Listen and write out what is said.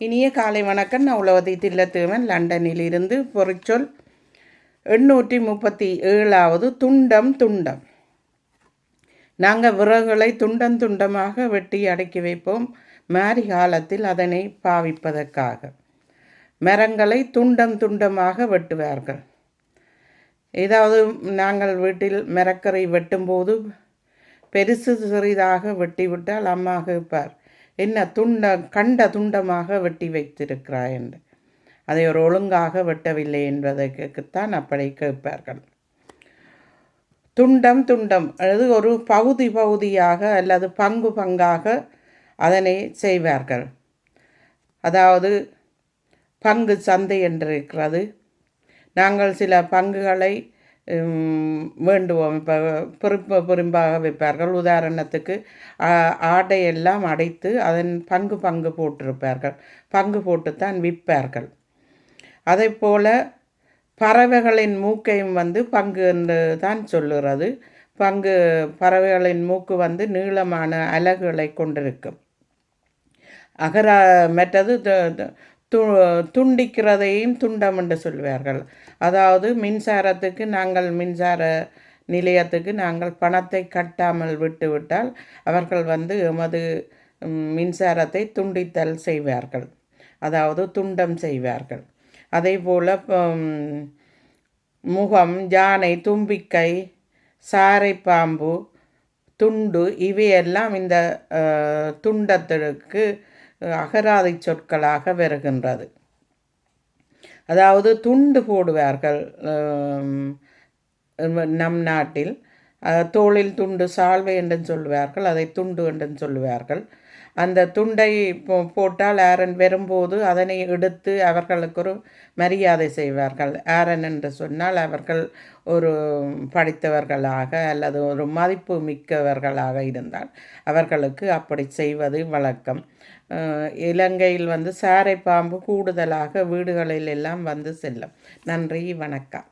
இனிய காலை வணக்கம். நான் உலகத்தை தில்லத்துவன். லண்டனில் இருந்து பொறிச்சொல் எண்ணூற்றி முப்பத்தி ஏழாவது துண்டம் துண்டம். நாங்கள் விறகுகளை துண்டம் துண்டமாக வெட்டி அடக்கி வைப்போம். மாரி காலத்தில் அதனை பாவிப்பதற்காக. மரங்களை துண்டம் துண்டமாக வெட்டுவார்கள். ஏதாவது நாங்கள் வீட்டில் மரக்கரை வெட்டும்போது பெருசு சிறிதாக வெட்டிவிட்டால் அம்மா கேட்பார் என்ன துண்டம் கண்ட துண்டமாக வெட்டி வைத்திருக்கிறாய் என்று. அதை ஒரு ஒழுங்காக வெட்டவில்லை என்பதற்குத்தான் அப்படி கேட்பார்கள். துண்டம் துண்டம். அல்லது ஒரு பகுதி பகுதியாக அல்லது பங்கு பங்காக அதனை செய்வார்கள். அதாவது பங்கு சந்தை என்று இருக்கிறது. நாங்கள் சில பங்குகளை வேண்டுவோம் இப்போ பொறுப்பு பொறுப்பாக வைப்பார்கள் உதாரணத்துக்கு ஆடையெல்லாம் அடைத்து அதன் பங்கு பங்கு போட்டிருப்பார்கள் பங்கு போட்டுத்தான் விற்பார்கள் அதே போல் பறவைகளின் மூக்கையும் வந்து பங்கு என்று தான் சொல்லுறது பங்கு பறவைகளின் மூக்கு வந்து நீளமான அலகுகளை கொண்டிருக்கும் அகரா மற்றது து- துண்டிக்கிறதையும் துண்டம் என்று சொல்வார்கள். அதாவது மின்சாரத்துக்கு நாங்கள் மின்சார நிலையத்துக்கு நாங்கள் பணத்தை கட்டாமல் விட்டுவிட்டால் அவர்கள் வந்து எமது மின்சாரத்தை துண்டித்தல் செய்வார்கள். அதாவது துண்டம் செய்வார்கள். அதே போல் முகம் யானை தும்பிக்கை சாரை பாம்பு துண்டு இவையெல்லாம் இந்த துண்டத்துக்கு துண்டத்திற்கு அகராதி சொற்களாக வருகின்றது. அதாவது துண்டு போடுவார்கள் நம் நாட்டில். தோளில் துண்டு சால்வை என்று சொல்லுவார்கள் அதை துண்டு என்று சொல்லுவார்கள். அந்த துண்டை போ- போட்டால் ஆரன் வரும்போது அதனை எடுத்து அவர்களுக்கு ஒரு மரியாதை செய்வார்கள். ஆரன் என்று சொன்னால் அவர்கள் ஒரு படித்தவர்களாக அல்லது ஒரு மதிப்பு மிக்கவர்களாக இருந்தால் அவர்களுக்கு அப்படி செய்வது வழக்கம். இலங்கையில் வந்து சாரை பாம்பு கூடுதலாக வீடுகளில் எல்லாம் வந்து செல்லும். நன்றி வணக்கம்.